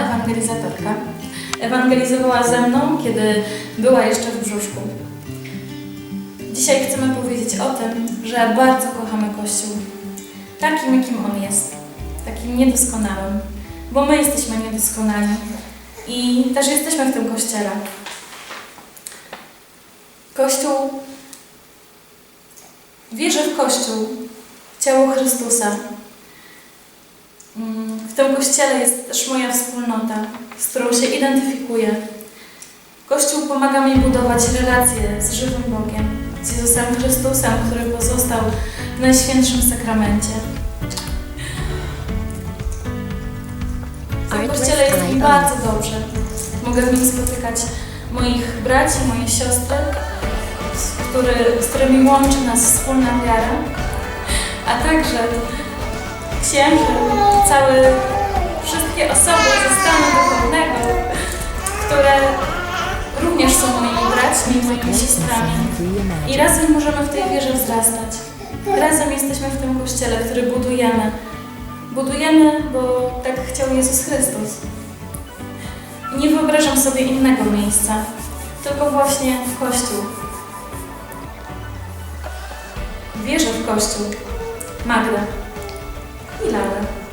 ewangelizatorka. Ewangelizowała ze mną, kiedy była jeszcze w brzuszku. Dzisiaj chcemy powiedzieć o tym, że bardzo kochamy Kościół. Takim, jakim on jest. Takim niedoskonałym. Bo my jesteśmy niedoskonali. I też jesteśmy w tym Kościele. Kościół wierzę w Kościół, ciało Chrystusa. W tym Kościele jest też moja wspólnota, z którą się identyfikuję. Kościół pomaga mi budować relacje z żywym Bogiem, z Jezusem Chrystusem, który pozostał w Najświętszym Sakramencie. W tym Kościele jest mi bardzo dobrze. Mogę w nim spotykać moich braci, moje siostry, z, który, z którymi łączy nas wspólna wiara, a także księży, całe, wszystkie osoby ze stanu duchownego, które również są moimi braćmi, moimi siostrami. I razem możemy w tej wierze wzrastać. Razem jesteśmy w tym Kościele, który budujemy. Budujemy, bo tak chciał Jezus Chrystus. I nie wyobrażam sobie innego miejsca, tylko właśnie w Kościół. Wierzę w Kościół. Magda i Laura.